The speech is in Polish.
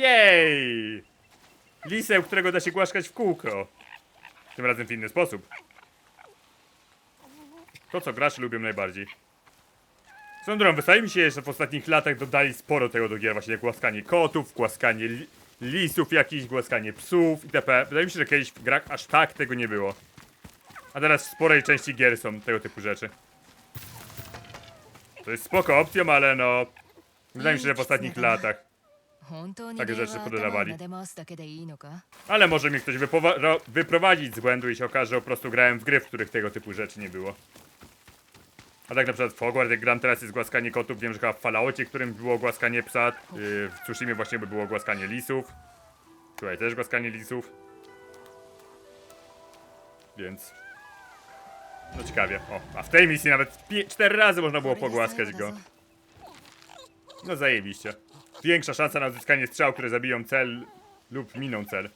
Jej! Liseł, którego da się głaskać w kółko. Tym razem w inny sposób. To, co gracze lubią najbardziej. Drogą, wydaje mi się, że w ostatnich latach dodali sporo tego do gier, właśnie jak głaskanie kotów, głaskanie li lisów jakichś, głaskanie psów itp. Wydaje mi się, że kiedyś w grach aż tak tego nie było. A teraz w sporej części gier są tego typu rzeczy. To jest spoko opcją, ale no... Wydaje mi się, że w ostatnich latach. Takie rzeczy pododawali. Ale może mi ktoś wyprowadzić z błędu i się okaże, że po prostu grałem w gry, w których tego typu rzeczy nie było. A tak na przykład w Hogwarts, jak gram teraz jest głaskanie kotów, wiem, że chyba w Falloutie, którym było głaskanie psa, yy, w Tsushima właśnie by było głaskanie lisów. Tutaj też głaskanie lisów. Więc... No ciekawie. O, a w tej misji nawet cztery razy można było pogłaskać go. No zajebiście. Większa szansa na uzyskanie strzał, które zabiją cel lub miną cel.